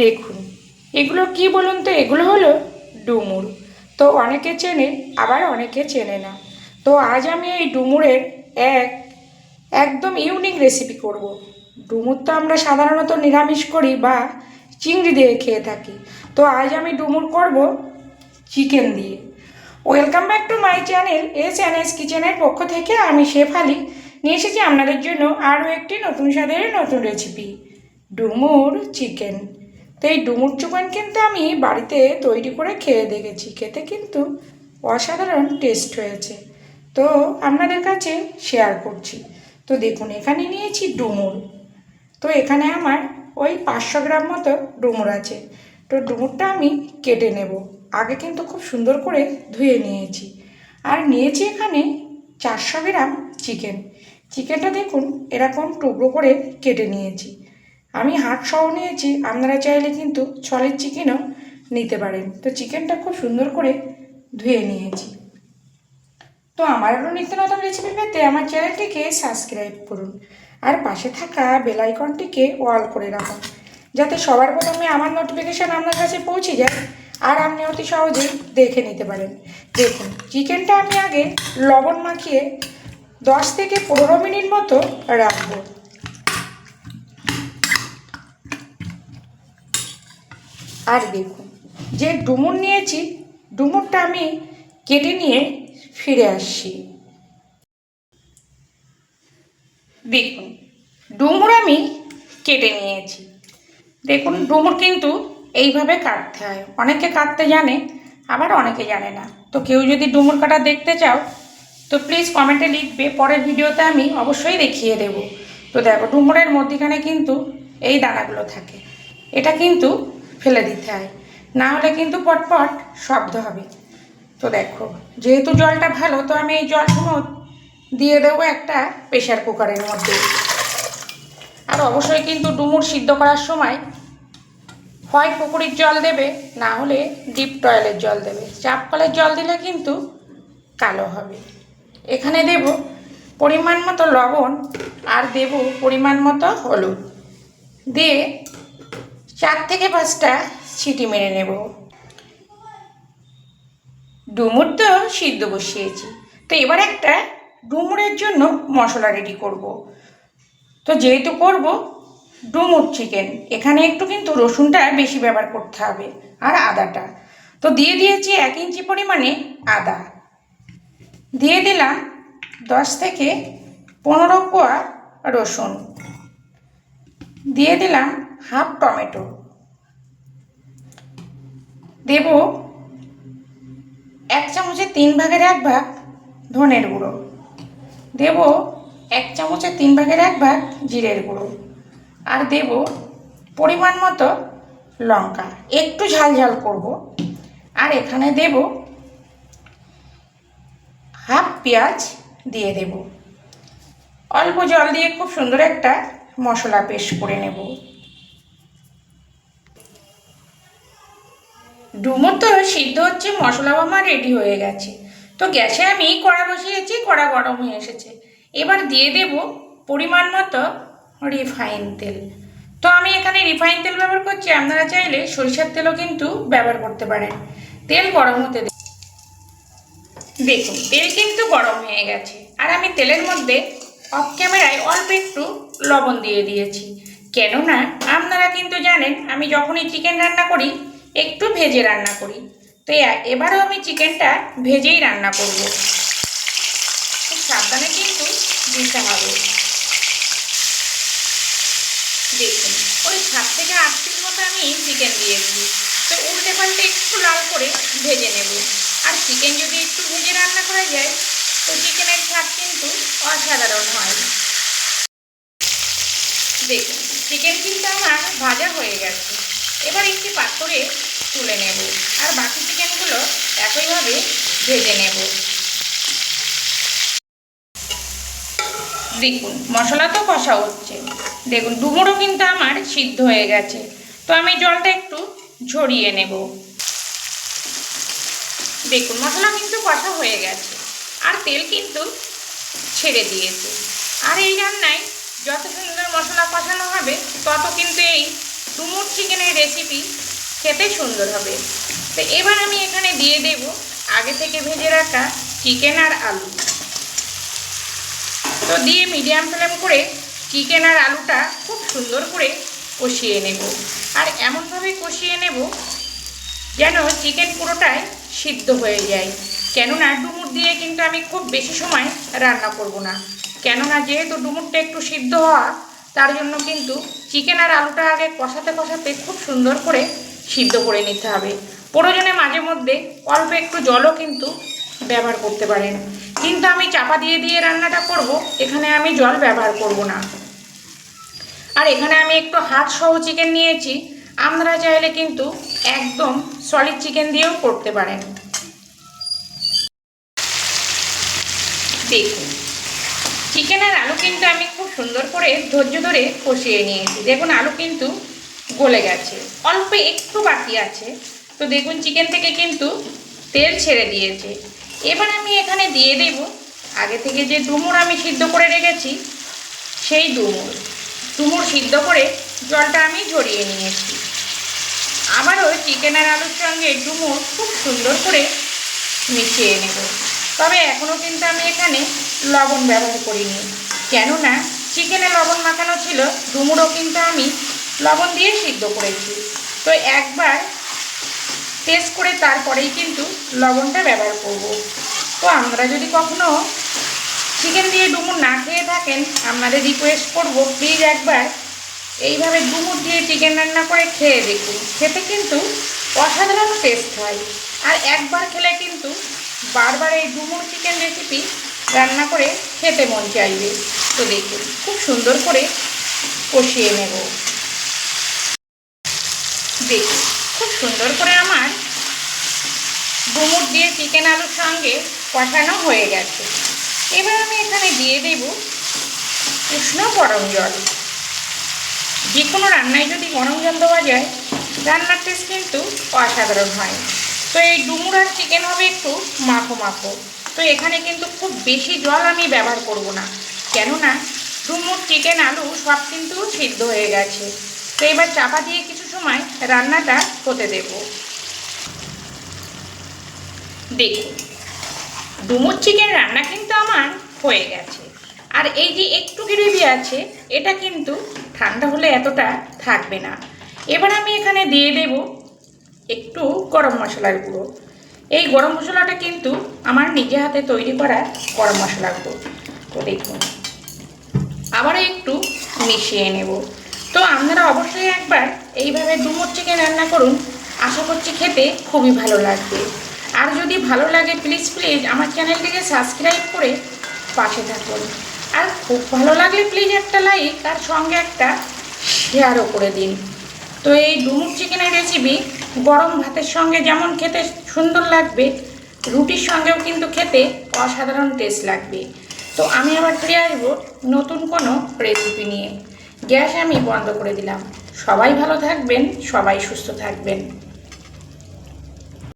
দেখুন। এগুলো কি বলুন তো? এগুলো হলো ডুমুর। তো অনেকে চেনে, আবার অনেকে চেনে না। তো আজ আমি এই ডুমুরের এক, একদম ইউনিক রেসিপি করব। ডুমুর তো আমরা সাধারণত নিরামিষ করি বা চিংড়ি দিয়ে খেয়ে থাকি। তো আজ আমি ডুমুর করব চিকেন দিয়ে। Welcome back to my channel S N S কিচেনের পক্ষ থেকে আমি শেফ আলি। নিয়ে এসেছি আপনাদের জন্য আরও একটি নতুন স্বাদের নতুন রেসিপি ডুমুর চিকেন। তো এই ডুমুর চিকেন কিন্তু আমি বাড়িতে তৈরি করে খেয়ে দেখেছি। খেতে কিন্তু অসাধারণ টেস্ট হয়েছে। তো আপনাদের কাছে শেয়ার করছি। তো দেখুন, এখানে নিয়েছি ডুমুর। তো এখানে আমার ওই পাঁচশো গ্রাম মতো ডুমুর আছে। তো ডুমুরটা আমি কেটে নেব। আগে কিন্তু খুব সুন্দর করে ধুয়ে নিয়েছি। আর নিয়েছি এখানে চারশো গ্রাম চিকেন। চিকেনটা দেখুন, এরকম টুকরো করে কেটে নিয়েছি। আমি হাট সহ নিয়েছি, আপনারা চাইলে কিন্তু ছলের চিকেনও নিতে পারেন। তো চিকেনটা খুব সুন্দর করে ধুয়ে নিয়েছি। তো আমার আরও নিত্য নতুন রেসিপি পেতে আমার চ্যানেলটিকে সাবস্ক্রাইব করুন। আর পাশে থাকা বেল আইকনটিকে অল করে রাখুন, যাতে সবার প্রথমে আমার নোটিফিকেশান আপনার কাছে পৌঁছে যায় আর আপনি অতি সহজেই দেখে নিতে পারেন। দেখুন চিকেনটা আমি আগে লবণ মাখিয়ে দশ থেকে পনেরো মিনিট মতো রাখব। আর দেখুন। যে ডুমুর নিয়েছি, ডুমুরটা আমি কেটে নিয়ে ফিরে আসছি। দেখুন, ডুমুর আমি কেটে নিয়েছি। দেখুন, ডুমুর কিন্তু এইভাবে কাটতে হয়। অনেকে কাটতে জানে, আবার অনেকে জানে না। তো কেউ যদি ডুমুর কাটা দেখতে চাও, তো প্লিজ কমেন্টে লিখবে। পরের ভিডিওতে আমি অবশ্যই দেখিয়ে দেব। তো দেখো, ডুমুরের মধ্যিখানে কিন্তু এই দানাগুলো থাকে। এটা কিন্তু ফেলে দিতে হয়। না হলে কিন্তু পটপট শব্দ হবে। তো দেখো, যেহেতু জলটা ভালো, তো আমি এই জলগুলো দিয়ে দেবো একটা প্রেশার কুকারের মধ্যে। আর অবশ্যই কিন্তু ডুমুর সিদ্ধ করার সময় হয় পুকুরির জল দেবে, না হলে ডিপ টয়েলের জল দেবে। চাপ কলের জল দিলে কিন্তু কালো হবে। এখানে দেব পরিমাণ মতো লবণ আর দেব পরিমাণ মতো হলুদ। দিয়ে চার থেকে পাঁচটা সিটি মেরে নেব। ডুমুর তো সিদ্ধ বসিয়েছি। তো এবার একটা ডুমুরের জন্য মশলা রেডি করব। তো যেহেতু করব, ডুমুর চিকেন এখানে একটু কিন্তু রসুনটা বেশি ব্যবহার করতে হবে আর আদাটা। তো দিয়ে দিয়েছি এক ইঞ্চি পরিমাণে আদা। দিয়ে দিলাম দশ থেকে পনেরো কোয়া রসুন। দিয়ে দিলাম হাফ টমেটো। দেব এক চামচের তিন ভাগের এক ভাগ ধনের গুঁড়ো। দেব এক চামচের তিন ভাগের এক ভাগ জিরের গুঁড়ো। আর দেব পরিমাণ মতো লঙ্কা। একটু ঝাল ঝাল করব। আর এখানে দেব হাফ পেঁয়াজ দিয়ে দেব। অল্প জল দিয়ে খুব সুন্দর একটা মশলা পেস্ট করে নেব। ডুমুর তো সিদ্ধ হচ্ছে মশলাও আমার রেডি হয়ে গেছে। তো গ্যাসে আমি কড়া বসিয়েছি, কড়া গরম হয়ে এসেছে। এবার দিয়ে দেব পরিমাণ মতো রিফাইন তেল। তো আমি এখানে রিফাইন তেল ব্যবহার করছি, আপনারা চাইলে সরিষার তেলও কিন্তু ব্যবহার করতে পারেন। তেল গরম হতে। দেখুন, তেল কিন্তু গরম হয়ে গেছে। আর আমি তেলের মধ্যে অফ ক্যামেরায় অল্প একটু লবণ দিয়ে দিয়েছি। কেননা, আপনারা কিন্তু জানেন, আমি যখনই চিকেন রান্না করি একটু ভেজে রান্না করি। তো এবারও আমি চিকেনটা ভেজেই রান্না করব। খুব সাবধানে কিন্তু দিতে হবে। দেখুন, ওই সাত থেকে আট পিস মতো আমি চিকেন দিয়েছি তো উল্টে পাল্টে একটু লাল করে ভেজে নেব। আর চিকেন যদি একটু ভেজে রান্না করা যায়, তো চিকেনের স্বাদ কিন্তু অসাধারণ হয়। দেখুন, চিকেন কিন্তু আমার ভাজা হয়ে গেছে। এবার একটি পাত্রে তুলে নেব। আর বাকি চিকেনগুলো একইভাবে ভেজে নেব। দেখুন, মশলা তো কষা হচ্ছে। দেখুন, ডুমুরও কিন্তু আমার সিদ্ধ হয়ে গেছে। তো আমি জলটা একটু ঝরিয়ে নেব। দেখুন, মশলা কিন্তু কষা হয়ে গেছে। আর তেল কিন্তু ছেড়ে দিয়েছে। আর এই রান্নায় যত সুন্দর মশলা কষানো হবে, তত কিন্তু এই ডুমুর চিকেনের রেসিপি খেতে সুন্দর হবে। তো এবার আমি এখানে দিয়ে দেব আগে থেকে ভেজে রাখা চিকেন আর আলু। তো দিয়ে মিডিয়াম ফ্লেম করে চিকেন আর আলুটা খুব সুন্দর করে কষিয়ে নেব। আর এমনভাবে কষিয়ে নেব যেন চিকেন পুরোটাই সিদ্ধ হয়ে যায়। কেননা ডুমুর দিয়ে কিন্তু আমি খুব বেশি সময় রান্না করব না। কেননা যেহেতু ডুমুরটা একটু সিদ্ধ হওয়া তার জন্য কিন্তু চিকেন আর আলুটা আগে কষাতে কষাতে খুব সুন্দর করে সিদ্ধ করে নিতে হবে। প্রয়োজনে মাঝে মধ্যে অল্প একটু জলও কিন্তু ব্যবহার করতে পারেন। কিন্তু আমি চাপা দিয়ে দিয়ে রান্নাটা করব, এখানে আমি জল ব্যবহার করব না। আর এখানে আমি একটু হাত সহ চিকেন নিয়েছি, আপনারা চাইলে কিন্তু একদম সলিড চিকেন দিয়েও করতে পারেন। দেখুন চিকেন আর আলু কিন্তু আমি খুব সুন্দর করে ধৈর্য ধরে কষিয়ে নিয়েছি। দেখুন, আলু কিন্তু গলে গেছে। অল্প একটু বাকি আছে। তো দেখুন, চিকেন থেকে কিন্তু তেল ছেড়ে দিয়েছে। এবার আমি এখানে দিয়ে দেব আগে থেকে যে ডুমুর আমি সিদ্ধ করে রেখেছি, সেই ডুমুর। ডুমুর সিদ্ধ করে জলটা আমি ঝরিয়ে নিয়েছি। আবারও চিকেন আর আলুর সঙ্গে ডুমুর খুব সুন্দর করে মিশিয়ে নেব। তবে এখনও কিন্তু আমি এখানে লবণ ব্যবহার করিনি। কেননা চিকেনে লবণ মাখানো ছিল, ডুমুরও কিন্তু আমি লবণ দিয়ে সিদ্ধ করেছি। তো একবার টেস্ট করে তারপরেই কিন্তু লবণটা ব্যবহার করব। তো আমরা যদি কখনো চিকেন দিয়ে ডুমুর না খেয়ে থাকেন, আপনাদের রিকোয়েস্ট করব প্লিজ একবার এইভাবে ডুমুর দিয়ে চিকেন রান্না করে খেয়ে দেখুন। খেতে কিন্তু অসাধারণ টেস্ট হয়। আর একবার খেলে কিন্তু বারবার এই ডুমুর চিকেন রেসিপি রান্না করে খেতে মন চাইবে। তো দেখুন, খুব সুন্দর করে কষিয়ে নেব। দেখুন, খুব সুন্দর করে আমার ডুমুর দিয়ে চিকেন আলুর সঙ্গে কষানো হয়ে গেছে। এবার আমি এখানে দিয়ে দেব উষ্ণ গরম জল। যে কোনো রান্নায় যদি গরম জল দেওয়া যায়, রান্নার টেস্ট কিন্তু অসাধারণ হয়। তো এই ডুমুর আর চিকেন হবে একটু মাখো মাখো। তো এখানে কিন্তু খুব বেশি জল আমি ব্যবহার করব না। কেননা ডুমুর চিকেন আলু সব কিন্তু সিদ্ধ হয়ে গেছে। তো এবার চাপা দিয়ে কিছু সময় রান্নাটা হতে দেব। দেখুন, ডুমুর চিকেন রান্না কিন্তু আমার হয়ে গেছে। আর এই যে একটু গ্রেভি আছে, এটা কিন্তু ঠান্ডা হলে এতটা থাকবে না। এবার আমি এখানে দিয়ে দেব একটু গরম মশলার গুঁড়ো। এই গরম মশলাটা কিন্তু আমার নিজে হাতে তৈরি করা গরম মশলা গুঁড়ো। তো দেখুন, আবারও একটু মিশিয়ে নেব। তো আপনারা অবশ্যই একবার এইভাবে ডুমুর চিকেন রান্না করুন। আশা করছি খেতে খুবই ভালো লাগবে। আর যদি ভালো লাগে প্লিজ প্লিজ আমার চ্যানেলটিকে সাবস্ক্রাইব করে পাশে থাকুন। আর খুব ভালো লাগলে প্লিজ একটা লাইক আর সঙ্গে একটা শেয়ারও করে দিন। তো এই ডুমুর চিকেনের রেসিপি গরম ভাতের সঙ্গে যেমন খেতে সুন্দর লাগবে, রুটির সঙ্গেও কিন্তু খেতে অসাধারণ টেস্ট লাগবে। তো আমি আবার ফিরে আসব নতুন কোনো রেসিপি নিয়ে। গ্যাস আমি বন্ধ করে দিলাম। সবাই ভালো থাকবেন, সবাই সুস্থ থাকবেন।